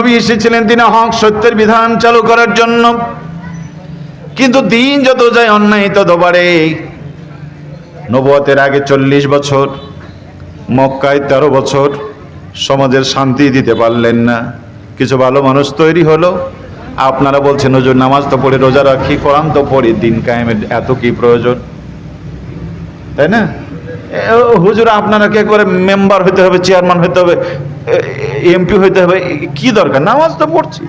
নবী এসেছিলেন, তিনি হক সত্যের বিধান চালু করার জন্য। কিন্তু দিন যত যায়, অন্যায় তত বাড়ে। নবতের আগে চল্লিশ বছর, মক্কায় তেরো বছর সমাজের শান্তি দিতে পারলেন না। কিছু ভালো মানুষ তৈরি হলো। আপনারা বলছেন, হুজুর, নামাজ তো পড়ে, রোজা রাখি, কোরআন তো পড়ি, দিন কায়েমের এত কি প্রয়োজন? তাই না? হুজুর, আপনারা কি একবারে মেম্বার হইতে হবে, চেয়ারম্যান হইতে হবে এমপি হইতে হবে কি দরকার? নামাজ তো পড়ছি।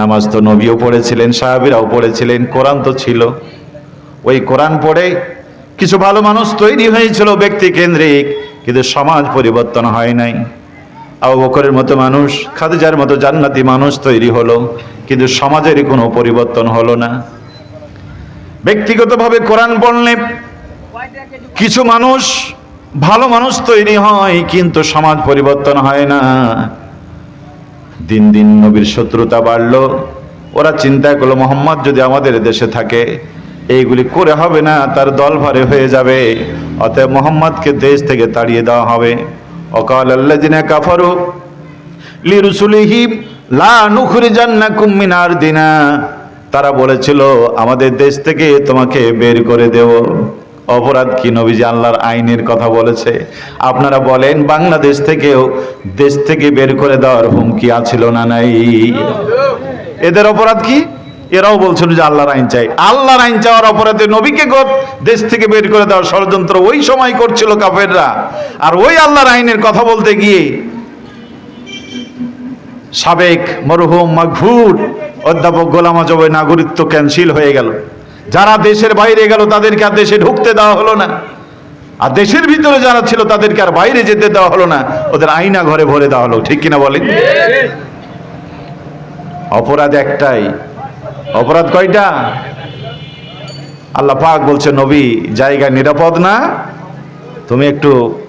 নামাজ তো নবীও পড়েছিলেন, সাহাবিরাও পড়েছিলেন, কোরআন তো ছিল। ওই কোরআন পড়ে কিছু ভালো মানুষ তৈরি হয়েছিল ব্যক্তি কেন্দ্রিক কিন্তু সমাজ পরিবর্তন হয় নাই। আবু বকরের মতো মানুষ, খাদিজার মতো জান্নাতি মানুষ তৈরি হলো, কিন্তু সমাজেরই কোনো পরিবর্তন হলো না। ব্যক্তিগতভাবে কোরআন পড়লে কিছু মানুষ ভালো মানুষ তৈরি হয়, কিন্তু সমাজ পরিবর্তন হয় না। দিন দিন নবীর শত্রুতা বাড়ল। ওরা চিন্তা করল, মোহাম্মদ যদি আমাদের দেশে থাকে, এইগুলি করে হবে না, তার দল ভারে হয়ে যাবে। অতএব মোহাম্মদকে দেশ থেকে তাড়িয়ে দেওয়া হবে। অকাল আল্লাদিনা কাফারু লিরুসুলিহি, লা দিনা তারা বলেছিল, আমাদের দেশ থেকে তোমাকে বের করে দেব। অপরাধ কি নবীজি আল্লাহর আইনের কথা বলেছে? আপনারা বলেন, বাংলাদেশ থেকেও দেশ থেকে বের করে দেওয়ার হুমকি আছিল না, নাই। এদের অপরাধ কি? এরাও বলছিল যে আল্লাহর আইন চাই। আল্লাহর আইন চাওয়ার অপরাধে নবীকে দেশ থেকে বের করে দেওয়ার ষড়যন্ত্র ওই সময় করছিল কাফেররা। আর ওই আল্লাহর আইনের কথা বলতে গিয়ে সাবেক মরহুম মাগফুর অধ্যাপক গোলাম আজমের নাগরিকত্ব ক্যান্সেল হয়ে গেল। যারা দেশের বাইরে গেল তাদেরকে আর দেশে ঢুকতে দেওয়া হলো না। আর দেশের ভিতরে যারা ছিল তাদেরকে আর বাইরে যেতে দেওয়া হলো না। ওদের আইনা ঘরে ভরে দেওয়া হলো, ঠিক কিনা বলেন? অপরাধ একটাই। অপরাধ কয়টা? আল্লাহ পাক বলছে, নবী জায়গা নিরাপদ না। তুমি একটু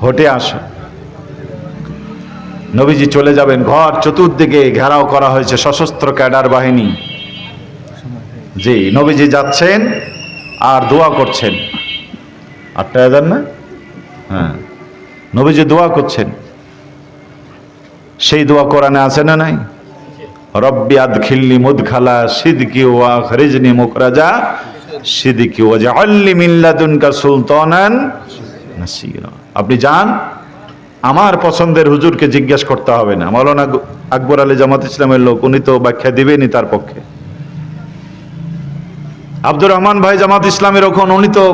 হটে আসো। নবীজি চলে যাবেন, ঘর চতুর্দিকে ঘেরাও করা হয়েছে সশস্ত্র ক্যাডার বাহিনী। জি, নবীজি যাচ্ছেন আর দোয়া করছেন। আটটা হাজার না? হ্যাঁ। নবীজি দোয়া করছেন। সেই দোয়া কোরআনে আছে না নাই? রব্বি আদখিলনি মুদখালা সিদকি ওয়া খরিজনি মুখরাজা সিদকি ওয়া জাআলনি মিন লাদুনকা সুলতানান নাসিরা। আপনি যান। আমার পছন্দের হুজুরকে জিজ্ঞেস করতে হবে না। মাওলানা আকবর আলী জামাত ইসলামের লোক, উনি তো ব্যাখ্যা দিবেনই তার পক্ষে। আব্দুর রহমান ভাই জামাত ইসলামের ওখন, উনি তো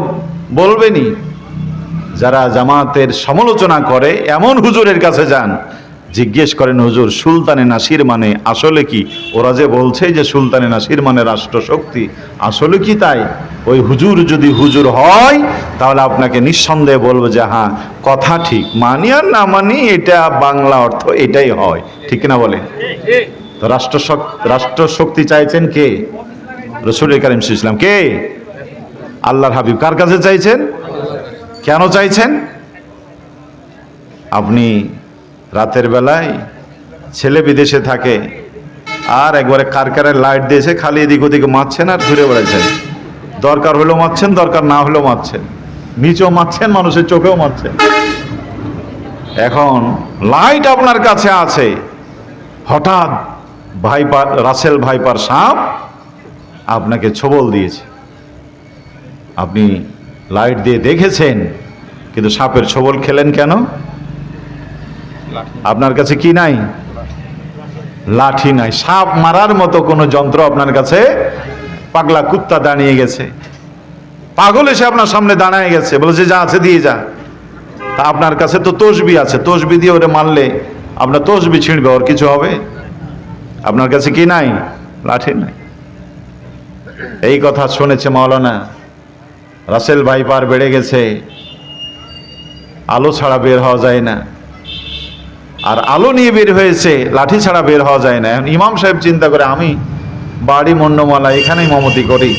বলবেনই, যারা জামাতের সমালোচনা করে, এমন হুজুরের কাছে যান, জিজ্ঞেস করেন, হুজুর, সুলতানে নাসির মানে আসলে কি? ওরা যে বলছে যে সুলতানে নাসির মানে রাষ্ট্রশক্তি, আসলে কি তাই? ওই হুজুর যদি হুজুর হয়, তাহলে আপনাকে নিঃসন্দেহে বলব যে হ্যাঁ কথা ঠিক, মানি আর না মানি, এটা বাংলা অর্থ, এটাই হয়। ঠিক না বলে? তো রাষ্ট্র রাষ্ট্র শক্তি চাইছেন কে? রসুল করিম ইসলাম কে? আল্লাহর হাবিব। কার কাছে চাইছেন? কেন চাইছেন? আপনি রাতের বেলায় ছেলে বিদেশে থাকে আর একবারে কারকারের লাইট দিয়েছে খালি এদিক ওদিক মারছেন আর ঘুরে বেড়াচ্ছেন। দরকার হলেও মারছেন, দরকার না হলেও মারছেন। নিচেও মারছেন, মানুষের চোখেও মারছেন। এখন লাইট আপনার কাছে আছে। হঠাৎ ভাইপার, রাসেল ভাইপার সাপ আপনাকে ছবল দিয়েছে। আপনি লাইট দিয়ে দেখেছেন, কিন্তু সাপের ছবল খেলেন কেন? আপনার কাছে কি নাই? লাঠি নাই। সাপ মারার মতো কোনো যন্ত্র আপনার কাছে? পাগলা কুত্তা দাঁড়িয়ে গেছে। পাগল এসে আপনার সামনে দাঁড়ায় গেছে, বলেছে, যা আছে দিয়ে যা। তা আপনার কাছে তো তসবি আছে। তসবি দিয়ে ওরে মারলে আপনার তসবি ছিঁড়বে, ওর কিছু হবে? আপনার কাছে কি নাই? লাঠি নাই। এই কথা শুনেছে মাওলানা। রাসেল ভাইপার বেড়ে গেছে। আলো ছাড়া বের হওয়া যায় না। আর আলো নিয়ে বের হয়েছে, লাঠি ছাড়া বের হওয়া যায় না। এখন ইমাম সাহেব চিন্তা করে, আমি বাড়ি মন্ডমালা এখানেই মমতি করি।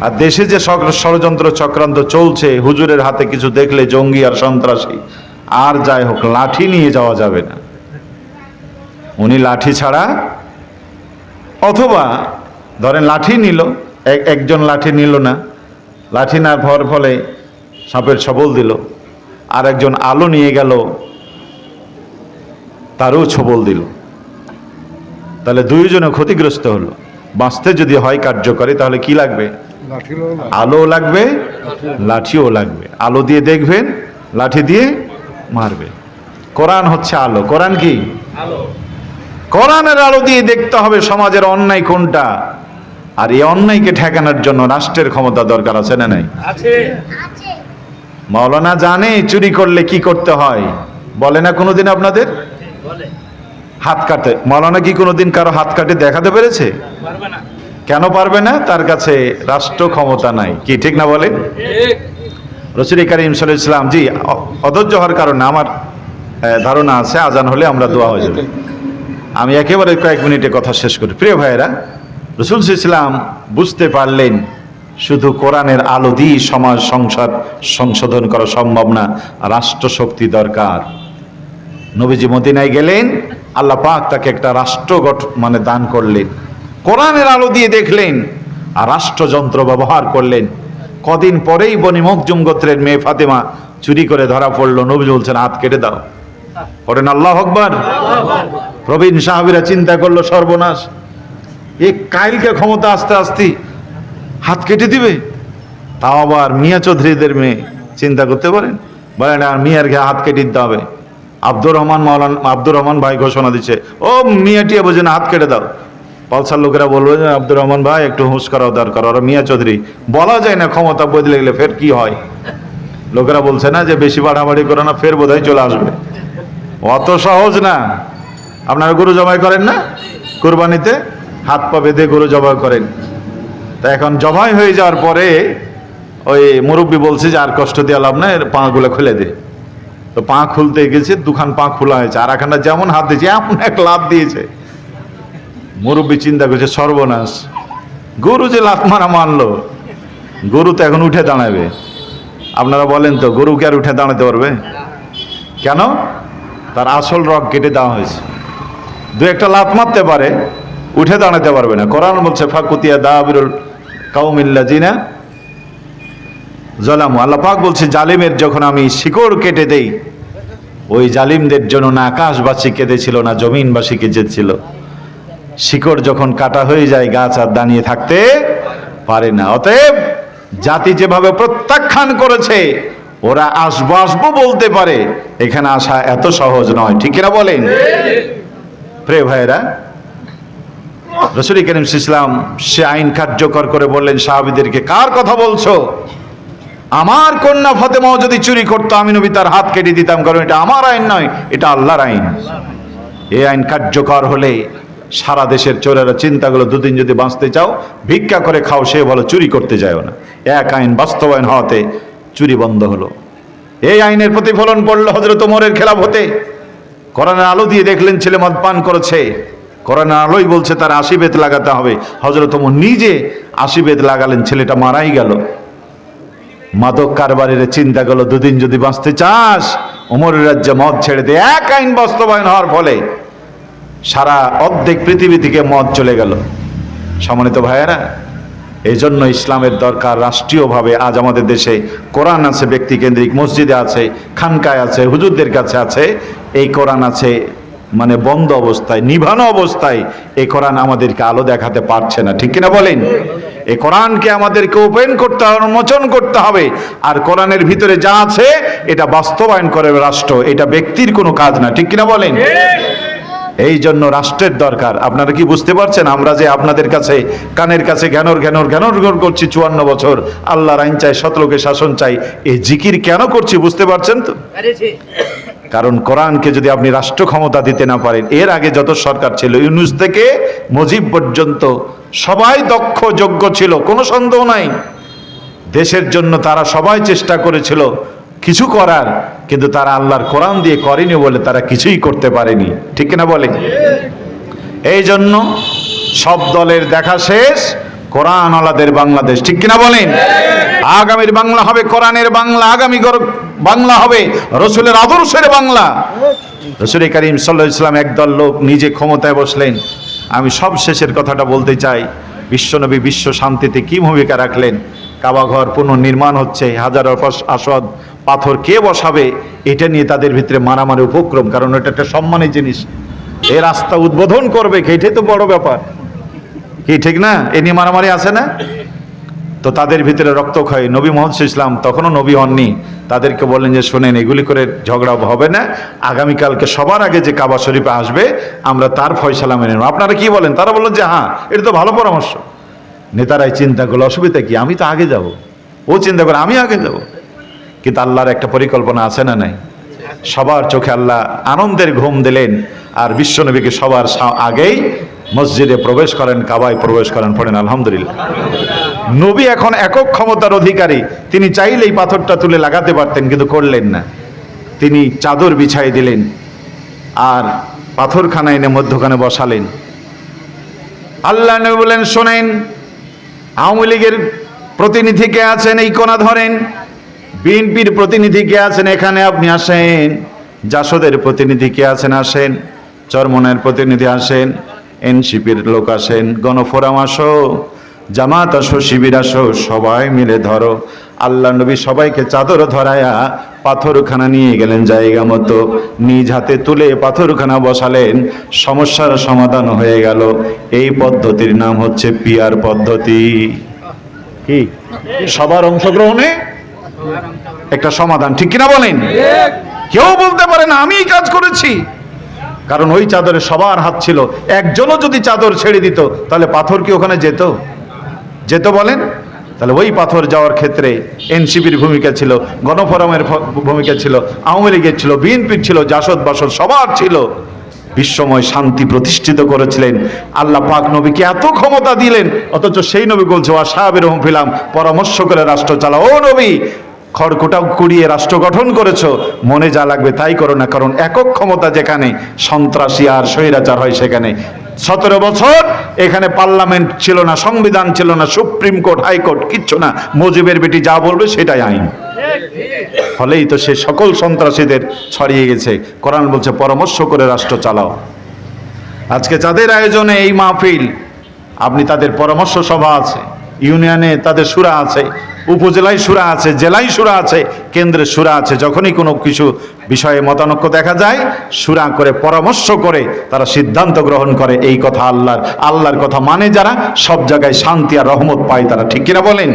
আর দেশে যে ষড়যন্ত্র চক্রান্ত চলছে, হুজুরের হাতে কিছু দেখলে জঙ্গি আর সন্ত্রাসী, আর যাই হোক, লাঠি নিয়ে যাওয়া যাবে না। উনি লাঠি ছাড়া, অথবা ধরেন লাঠি নিল একজন লাঠি নিল না। লাঠি না হওয়ার ফলে সাপের সবল দিল। আর একজন আলো নিয়ে গেল তারও ছবল দিল। তাহলে দুইজনে ক্ষতিগ্রস্ত হলো। বাঁচতে যদি হয় কার্যকরী তাহলে কি লাগবে? আলো লাগবে। লাঠিও লাগবে। আলো দিয়ে দেখবেন লাঠি দিয়ে মারবে। কোরআন হচ্ছে আলো। কোরআন কি? কোরআনের আলো দিয়ে দেখতে হবে সমাজের অন্যায় কোনটা। আর এই অন্যায়কে ঠেকানোর জন্য রাষ্ট্রের ক্ষমতা দরকার আছে না নাই? মাওলানা জানে চুরি করলে কি করতে হয়। বলে না কোনোদিন আপনাদের? হাত কাটে মাওলানা কি কোনোদিন কারও হাত কাটে দেখাতে পেরেছে? কেন পারবে না? তার কাছে রাষ্ট্র ক্ষমতা নাই। কি ঠিক না বলে? রসুল করিম সাল্লাম জি অ- অধৈর্য হওয়ার কারণে আমার ধারণা আছে আজান হলে আমরা দোয়া হয়ে যাবে। আমি একেবারে কয়েক মিনিটে কথা শেষ করি। প্রিয় ভাইয়েরা রসুল ইসলাম বুঝতে পারলেন শুধু কোরআনের আলো দিয়ে সমাজ সংসার সংশোধন করা সম্ভব না রাষ্ট্র শক্তি দরকার। নবীজি মদিনায় গেলেন আল্লাহ পাক তাকে একটা রাষ্ট্র মানে দান করলেন। কোরআনের আলো দিয়ে দেখলেন আর রাষ্ট্রযন্ত্র ব্যবহার করলেন। কদিন পরেই বনি মকজুম গোত্রের মেয়ে ফাতেমা চুরি করে ধরা পড়ল। নবী বলছেন হাত কেটে দাও। পড়েন আল্লাহ আকবার। প্রবীণ সাহাবিরা চিন্তা করল সর্বনাশ। এ কাইলকে ক্ষমতা আস্তে আস্তে হাত কেটে দিবে? তাও আবার মিয়া চৌধুরীদের মেয়ে চিন্তা করতে পারেন? বলেন, আর মিয়ার ঘে হাত কেটে দিতে হবে। আব্দুর রহমান মাওলান, আব্দুর রহমান ভাই ঘোষণা দিচ্ছে। ও মিয়াটিয়া বোঝে না, হাত কেটে দাও। পালসার লোকেরা বলবে যে আব্দুর রহমান ভাই, একটু হুঁশ করাও দরকার। ওরা মিয়া চৌধুরী, বলা যায় না ক্ষমতা বদলে গেলে ফের কি হয়? লোকেরা বলছে, না, যে বেশি বাড়াবাড়ি করে না, ফের বোধহয় চলে আসবে। অত সহজ না। আপনারা গরু জমাই করেন না? কোরবানিতে? হাত পা বেঁধে গরু জবাই করেন। তা এখন জবাই হয়ে যাওয়ার পরে ওই মুরব্বী বলছে যে, আর কষ্ট দিয়ে লাভ না এর পাগুলো খুলে দে। তো পা খুলতে গেছে, দুখান পা খোলা হয়েছে। আর এখানটা যেমন হাত দিয়েছে, এমন এক লাভ দিয়েছে। মুরব্বী চিন্তা করছে, সর্বনাশ, গরু যে লাত মারা মানলো গরু তো এখন উঠে দাঁড়াবে। আপনারা বলেন তো, গরু কি আর উঠে দাঁড়াতে পারবে? কেন? তার আসল রক কেটে দেওয়া হয়েছে। দু একটা লাত মারতে পারে উঠে দাঁড়াতে পারবে না। কোরআন বলছে ফাকুতিয়া দাবিরুল কাউমিল্লা জিনা জলামু আল্লাহ পাক বলছে জালিমের যখন আমি শিকড় কেটে দেই ওই জালিমদের জন্য না আকাশবাসী কেঁদেছিল না জমিনবাসী কেঁদেছিল। শিকড় যখন কাটা হয়ে যায় গাছ আর দাঁড়িয়ে থাকতে পারে না। অতএব জাতি যেভাবে প্রত্যাখ্যান করেছে ওরা আসব আসব বলতে পারে। এখানে আসা এত সহজ নয় ঠিক না বলেন? প্রে ভাইয়েরা রসুল করিম ইসলাম সে আইন কার্যকর করে বললেন, সাহাবিদেরকে কার কথা বলছো? আমার কন্যা ফতেমাও যদি চুরি করতো, আমি নবী তার হাত কেটে দিতাম, কারণ এটা আমার আইন নয়, এটা আল্লাহর আইন। এই আইন কার্যকর হলে সারা দেশের চোরেরা চিন্তাগুলো দুদিন যদি বাঁচতে চাও, ভিক্ষা করে খাও, সে বলো চুরি করতে যাও না। এক আইন বাস্তবায়ন হওয়াতে চুরি বন্ধ হলো। এই আইনের প্রতিফলন পড়ল হজরত মোরের খেলাফ হতে করোনার আলো দিয়ে দেখলেন, ছেলে মদ পান করেছে। কোরআনের আলোই বলছে তার আশি বেত লাগাতে হবে। হজরত নিজে আশি বেত লাগালেন, ছেলেটা মারাই গেল। মাদক কারবারের চিন্তা গেল দুদিন যদি বাঁচতে চাস, ওমরের রাজ্যে মদ ছেড়ে দে। এক আইন বাস্তবায়ন হওয়ার ফলে সারা অর্ধেক পৃথিবী থেকে মদ চলে গেল। সম্মানিত ভাইয়েরা এই জন্য ইসলামের দরকার রাষ্ট্রীয়ভাবে। আজ আমাদের দেশে কোরআন আছে, ব্যক্তিকেন্দ্রিক মসজিদে আছে, খানকায় আছে, হুজুরদের কাছে আছে, এই কোরআন আছে মানে বন্ধ অবস্থায়, নিভানো অবস্থায় এ কোরআন আমাদেরকে আলো দেখাতে পারছে না। ঠিক কিনা বলেন? এ কোরআনকে আমাদেরকে ওপেন করতে হবে উন্মোচন করতে হবে। আর কোরআনের ভিতরে যা আছে, এটা বাস্তবায়ন করে রাষ্ট্র, এটা ব্যক্তির কোনো কাজ না। ঠিক কিনা বলেন? এই জন্য রাষ্ট্রের দরকার। আপনারা কি বুঝতে পারছেন? আমরা যে আপনাদের কাছে, কানের কাছে জ্ঞানর জ্ঞানর জ্ঞানর জ্ঞান করছি চুয়ান্ন বছর, আল্লাহর আইন চাই সতলোকে শাসন চাই, এই জিকির কেন করছি বুঝতে পারছেন তো? কারণ কোরআনকে যদি আপনি রাষ্ট্র ক্ষমতা দিতে না পারেন, এর আগে যত সরকার ছিল, ইউনুস থেকে মুজিব পর্যন্ত সবাই দক্ষ, যোগ্য ছিল, কোনো সন্দেহ নাই। দেশের জন্য তারা সবাই চেষ্টা করেছিল কিছু করার, কিন্তু তারা আল্লাহর কোরআন দিয়ে করেনি বলে তারা কিছুই করতে পারেনি। ঠিক না বলে? এই জন্য সব দলের দেখা শেষ কোরআন বাংলাদেশ, ঠিক কিনা বলেন? আগামীর বাংলা হবে কোরআনের বাংলা, আগামী বাংলা হবে রসুলের আদর্শের বাংলা। রসুল করিম সাল্লাহ ইসলাম একদল লোক নিজে ক্ষমতায় বসলেন। আমি সব শেষের কথাটা বলতে চাই, বিশ্বনবী বিশ্ব শান্তিতে কি ভূমিকা রাখলেন? কাবাঘর পুনর্নির্মাণ হচ্ছে, হাজার আসদ পাথর কে বসাবে? এটা নিয়ে তাদের ভিতরে মারামারি, উপক্রম, কারণ এটা একটা সম্মানের জিনিস। এ রাস্তা উদ্বোধন করবে, এটাই তো বড় ব্যাপার। কি ঠিক না? এ নিয়ে মারামারি আছে না? তো তাদের ভিতরে রক্তক্ষয় নবী মোহাম্মদ ইসলাম তখনও নবী হননি। তাদেরকে বললেন যে, শোনেন, এগুলি করে ঝগড়া হবে না। আগামীকালকে সবার আগে যে কাবা শরীফে আসবে, আমরা তার ফয়সালা মেনে নেব। আপনারা কি বলেন? তারা বললেন যে হ্যাঁ এটা তো ভালো পরামর্শ। নেতারাই চিন্তা করল, অসুবিধা কি? আমি তো আগে যাব। ও চিন্তা করে, আমি আগে যাব। কিন্তু আল্লাহর একটা পরিকল্পনা আছে না নাই? সবার চোখে আল্লাহ আনন্দের ঘুম দিলেন, আর বিশ্বনবীকে সবার আগেই মসজিদে প্রবেশ করেন, কাবায় প্রবেশ করেন, পড়েন, আলহামদুলিল্লাহ। নবী এখন একক ক্ষমতার অধিকারী। তিনি চাইলেই পাথরটা তুলে লাগাতে পারতেন, কিন্তু করলেন না। তিনি চাদর বিছাই দিলেন আর পাথরখানা এনে মধ্যখানে বসালেন। আল্লাহ নবী বলেন, শোনেন, আওয়ামী লীগের প্রতিনিধি কে আছেন এই কোনা ধরেন? বিএনপির প্রতিনিধি কে আছেন এখানে আপনি আসেন। জাসদের প্রতিনিধি কে আছেন আসেন। চরমনের প্রতিনিধি আসেন। এনসিপির লোক আসেন গণফোরাম আসো জামাত আসো শিবির আসো সবাই মিলে ধরো। আল্লাহ নবী সবাইকে চাদর ধরায়া পাথরখানা নিয়ে গেলেন জায়গা মতো। নিজ হাতে তুলে পাথরখানা বসালেন সমস্যার সমাধান হয়ে গেল। এই পদ্ধতির নাম হচ্ছে পিয়ার পদ্ধতি। কি? সবার অংশগ্রহণে? একটা সমাধান ঠিক কিনা বলেন? কেউ বলতে পারে না আমি কাজ করেছি। কারণ ওই চাদরে সবার হাত ছিল। একজনও যদি চাদর ছেড়ে দিত, তাহলে পাথর কি ওখানে যেত? যেত বলেন? তাহলে ওই পাথর যাওয়ার ক্ষেত্রে এনসিপির ভূমিকা ছিল, গণফোরামের ভূমিকা ছিল, আওয়ামী লীগের ছিল, বিএনপির ছিল, জাসদ বাসদ সবার ছিল। বিশ্বময় শান্তি প্রতিষ্ঠিত করেছিলেন। আল্লাহ পাক নবীকে এত ক্ষমতা দিলেন, অথচ সেই নবী বলছে সাহাবের ফিলাম পরামর্শ করে রাষ্ট্র চালাও। ও নবী খড়কুটা কুড়িয়ে রাষ্ট্র গঠন করেছ। মনে যা লাগবে তাই করো না, কারণ একক ক্ষমতা যেখানে সন্ত্রাসী আর স্বৈরাচার হয় সেখানে। সতেরো বছর এখানে পার্লামেন্ট ছিল না, সংবিধান ছিল না, সুপ্রিম কোর্ট, হাইকোর্ট, কিচ্ছু না। মুজিবের বেটি যা বলবে সেটাই আইন। ফলেই তো সে সকল সন্ত্রাসীদের ছড়িয়ে গেছে। কোরআন বলছে, পরামর্শ করে রাষ্ট্র চালাও। আজকে যাদের আয়োজনে এই মাহফিল, আপনি তাদের পরামর্শ সভা আছে, ইউনিয়নে তাদের সুরা আছে উপজেলায় সুরা আছে জেলায় সুরা আছে কেন্দ্রে সুরা আছে। যখনই কোনো কিছু বিষয়ে মতানক্য দেখা যায় সুরা করে পরামর্শ করে তারা সিদ্ধান্ত গ্রহণ করে এই কথা আল্লাহর। আল্লাহর কথা মানে যারা সব জায়গায় শান্তি আর রহমত পায় তারা। ঠিক কিনা বলেন?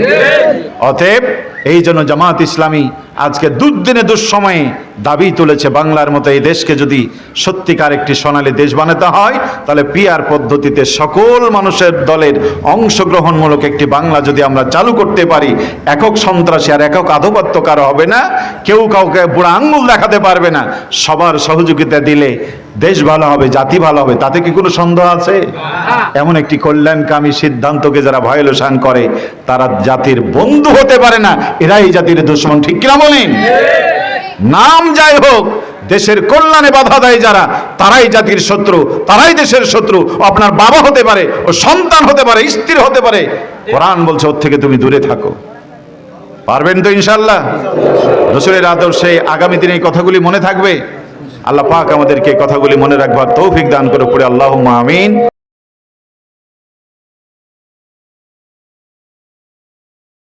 অতএব এই জন্য জামাত ইসলামী আজকে দুর্দিনে দুঃসময়ে দাবি তুলেছে বাংলার মতো এই দেশকে যদি সত্যিকার একটি সোনালী দেশ বানাতে হয়, তাহলে পিয়ার পদ্ধতিতে সকল মানুষের দলের অংশগ্রহণমূলক একটি বাংলা যদি আমরা চালু করতে পারি, একক সন্ত্রাসী আর একক আধিপত্য কারও হবে না, কেউ কাউকে বুড়া আঙ্গুল দেখাতে পারবে না। সবার সহযোগিতা দিলে দেশ ভালো হবে জাতি ভালো হবে তাতে কি কোনো সন্দেহ আছে? এমন একটি কল্যাণকামী সিদ্ধান্তকে যারা ভায়োলেশন করে তারা জাতির বন্ধু হতে পারে না এরাই জাতির দুশ্মন ঠিক কিনা বলেন? নাম যাই হোক দেশের কল্যাণে বাধা দেয় যারা তারাই জাতির শত্রু তারাই দেশের শত্রু আপনার বাবা হতে পারে ও সন্তান হতে পারে স্ত্রী হতে পারে। কোরআন বলছে ওর থেকে তুমি দূরে থাকো। পারবেন তো ইনশাল্লাহ? রসুলের আদর্শে আগামী দিনে এই কথাগুলি মনে থাকবে? আল্লাহ পাক আমাদেরকে কথাগুলি মনে রাখবার তৌফিক দান করে পড়ে আল্লাহ আমিন।